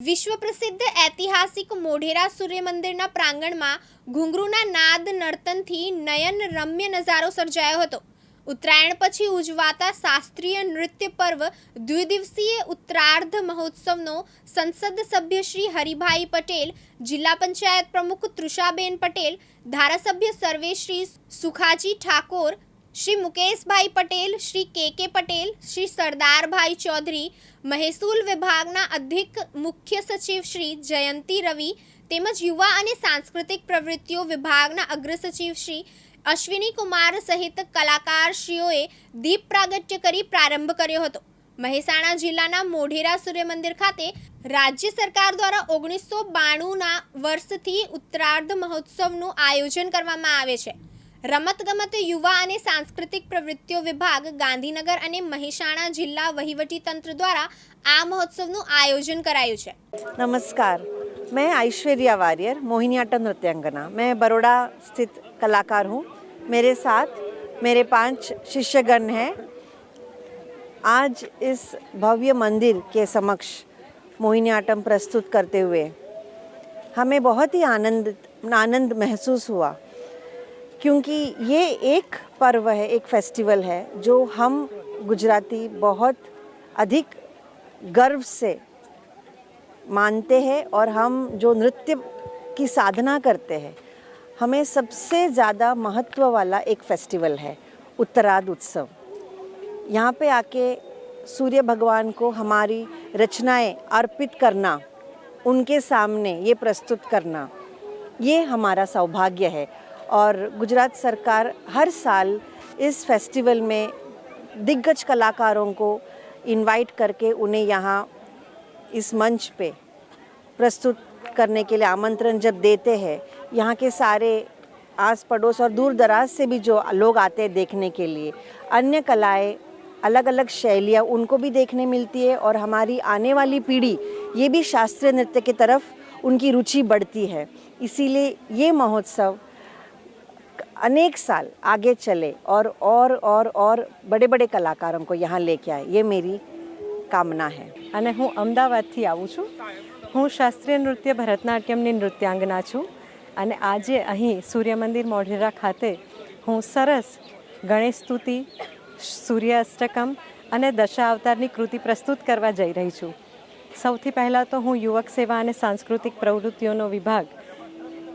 વિશ્વ પ્રસિદ્ધ ઐતિહાસિક મોઢેરા સૂર્ય મંદિરના પ્રાંગણમાં ઘુંઘરૂના નાદ નર્તનથી નયન રમ્ય નજારો સર્જાયો હતો. ઉત્તરાયણ પછી ઉજવાતા શાસ્ત્રીય નૃત્ય પર્વ દ્વિદિવસીય ઉત્તરાર્ધ મહોત્સવનો સંસદ સભ્ય શ્રી હરિભાઈ પટેલ, જિલ્લા પંચાયત પ્રમુખ તૃષાબેન પટેલ, ધારાસભ્ય સર્વેશ્રી સુખાજી ઠાકોર શ્રી મુકેશભાઈ પટેલ, શ્રી કે કે પટેલ, શ્રી સરદારભાઈ ચૌધરી, મહેસૂલ વિભાગના અધિક મુખ્ય સચિવ શ્રી જયંતી રવિ, તેમજ યુવા અને સાંસ્કૃતિક પ્રવૃત્તિઓ વિભાગના અગ્ર સચિવ શ્રી અશ્વિની કુમાર સહિત કલાકારશ્રીઓએ દીપ પ્રાગટ્ય કરી પ્રારંભ કર્યો હતો. મહેસાણા જિલ્લાના મોઢેરા સૂર્ય મંદિર ખાતે રાજ્ય સરકાર દ્વારા ઓગણીસો બાણુંના વર્ષથી ઉત્તરાર્ધ મહોત્સવનું આયોજન કરવામાં આવે છે. રમતગમત યુવા અને સાંસ્કૃતિક પ્રવૃત્તિઓ વિભાગ ગાંધીનગર અને મહેસાણા જિલ્લા વહીવટી તંત્ર દ્વારા આ મહોત્સવનું આયોજન કરાયું છે नमस्कार मैं ऐश्वर्या वारियर मोहिनीआट्टम नृत्यांगना मैं बड़ोड़ा स्थित कलाकार हूँ मेरे साथ मेरे पांच शिष्यगण हैं आज इस भव्य मंदिर के समक्ष मोहिनीआट्टम प्रस्तुत करते हुए हमें बहुत ही आनंद आनंद महसूस हुआ क्योंकि ये एक पर्व है, एक फेस्टिवल है, जो हम गुजराती बहुत अधिक गर्व से मानते हैं और हम जो नृत्य की साधना करते हैं, हमें सबसे ज़्यादा महत्व वाला एक फेस्टिवल है उत्तरार्ध उत्सव। यहाँ पे आके सूर्य भगवान को हमारी रचनाएँ अर्पित करना, उनके सामने ये प्रस्तुत करना, ये हमारा सौभाग्य है। और गुजरात सरकार हर साल इस फेस्टिवल में दिग्गज कलाकारों को इनवाइट करके उन्हें यहाँ इस मंच पे प्रस्तुत करने के लिए आमंत्रण जब देते हैं, यहाँ के सारे आस पड़ोस और दूर दराज से भी जो लोग आते हैं देखने के लिए, अन्य कलाएँ अलग अलग शैलियाँ उनको भी देखने मिलती है और हमारी आने वाली पीढ़ी, ये भी शास्त्रीय नृत्य की तरफ़ उनकी रुचि बढ़ती है। इसीलिए ये महोत्सव अनेक साल आगे चले और और और और बड़े बड़े कलाकारों को यहाँ लेके आए ये मेरी कामना है અને હું અમદાવાદથી આવું છું હું શાસ્ત્રીય નૃત્ય ભરતનાટ્યમની નૃત્યાંગના છું અને આજે અહીં સૂર્ય મંદિર મોઢેરા ખાતે હું સરસ ગણેશ સ્તુતિ સૂર્ય અષ્ટકમ અને દશા અવતારની કૃતિ પ્રસ્તુત કરવા જઈ રહી છું સૌથી પહેલાં તો હું યુવક સેવા અને સાંસ્કૃતિક પ્રવૃત્તિઓનો વિભાગ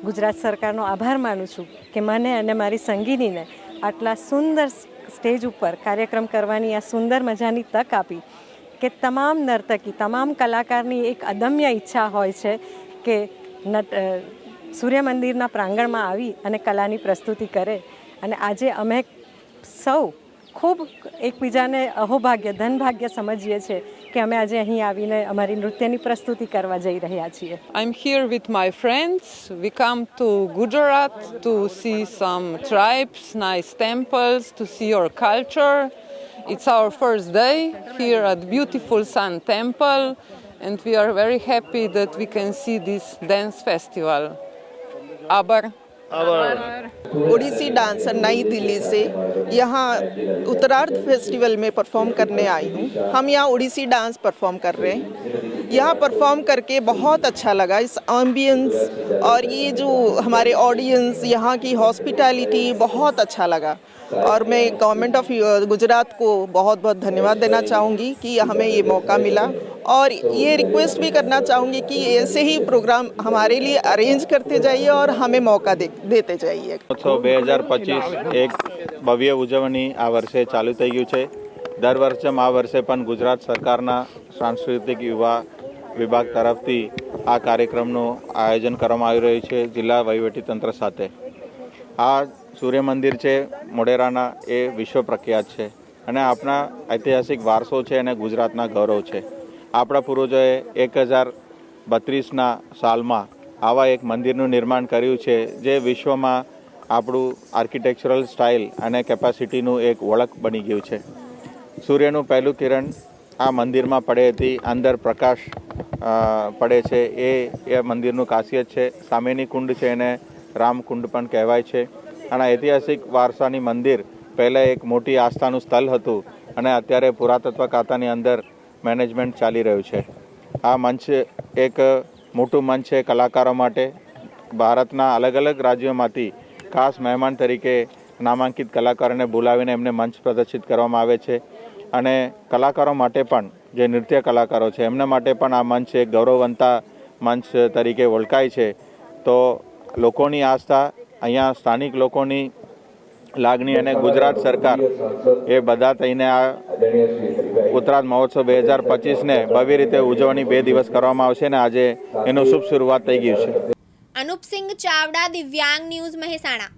ગુજરાત સરકારનો આભાર માનું છું કે મને અને મારી સંગીનીને આટલા સુંદર સ્ટેજ ઉપર કાર્યક્રમ કરવાની આ સુંદર મજાની તક આપી કે તમામ નર્તકી, તમામ કલાકારની એક અદમ્ય ઈચ્છા હોય છે કે નટ સૂર્યમંદિરના સૂર્ય મંદિરના પ્રાંગણમાં આવી અને કલાની પ્રસ્તુતિ કરે. અને આજે અમે સૌ ખૂબ એકબીજાને અહોભાગ્ય ધનભાગ્ય સમજીએ છીએ કે અમે આજે અહીં આવીને અમારી નૃત્યની પ્રસ્તુતિ કરવા જઈ રહ્યા છીએ I'm here with my friends. We come to Gujarat to see some tribes, nice temples, to see our culture. It's our first day here at beautiful Sun Temple, and we are very happy that we can see this dance festival. Abar. Odissi dancer Nai Delhi से यहाँ उत्तरार्ध festival में perform करने आई हूँ। हम यहाँ Odissi dance perform कर रहे हैं। यहाँ परफॉर्म करके बहुत अच्छा लगा इस एम्बियंस और ये जो हमारे ऑडियंस यहाँ की हॉस्पिटैलिटी बहुत अच्छा लगा। और मैं गवर्नमेंट ऑफ़ गुजरात को बहुत बहुत धन्यवाद देना चाहूँगी कि हमें ये मौका मिला। और ये रिक्वेस्ट भी करना चाहूँगी कि ऐसे ही प्रोग्राम हमारे लिए अरेंज करते जाइए और हमें मौका दे, देते जाइए મહોત્સવ બે હજાર પચીસ એક ભવ્ય ઉજવણી આ વર્ષે ચાલુ થઈ ગયું છે દર વર્ષે આ વર્ષે પણ ગુજરાત સરકારના સાંસ્કૃતિક યુવા વિભાગ તરફથી આ કાર્યક્રમનું આયોજન કરવામાં આવી રહ્યું છે જિલ્લા વહીવટીતંત્ર સાથે આ સૂર્ય મંદિર છે મોઢેરાના એ વિશ્વ પ્રખ્યાત છે અને આપણા ઐતિહાસિક વારસો છે અને ગુજરાતના ગૌરવ છે આપણા પૂર્વજોએ એક હજાર બત્રીસના સાલમાં આવા એક મંદિરનું નિર્માણ કર્યું છે, જે વિશ્વમાં આપણું આર્કિટેક્ચરલ સ્ટાઇલ અને કેપેસિટીનું એક ઓળખ બની ગયું છે. સૂર્યનું પહેલું કિરણ આ મંદિરમાં પડે હતી, અંદર પ્રકાશ પડે છે. એ એ મંદિરનું ખાસિયત છે. સામેની કુંડ છે એને રામકુંડ પણ કહેવાય છે. અને ઐતિહાસિક વારસાની મંદિર પહેલાં એક મોટી આસ્થાનું સ્થળ હતું અને અત્યારે પુરાતત્વ ખાતાની અંદર મેનેજમેન્ટ ચાલી રહ્યું છે. આ મંચ એક મોટું મંચ છે કલાકારો માટે. ભારતના અલગ અલગ રાજ્યોમાંથી ખાસ મહેમાન તરીકે નામાંકિત કલાકારોને બોલાવીને એમને મંચ પ્રદર્શિત કરવામાં આવે છે. અને કલાકારો માટે પણ, જે નૃત્ય કલાકારો છે, એમના માટે પણ આ મંચ એક ગૌરવવંતા મંચ તરીકે ઓળખાય છે. તો લોકોની આસ્થા, અહીંયા સ્થાનિક લોકોની લાગણી અને ગુજરાત સરકાર એ બધા થઈને આ ઉત્તરાયણ મહોત્સવ બે હજાર પચીસને ભવ્ય રીતે ઉજવણી બે દિવસ કરવામાં આવશે ને આજે એનું શુભ શરૂઆત થઈ ગયું છે. અનુપસિંહ ચાવડા, દિવ્યાંગ ન્યૂઝ મહેસાણા.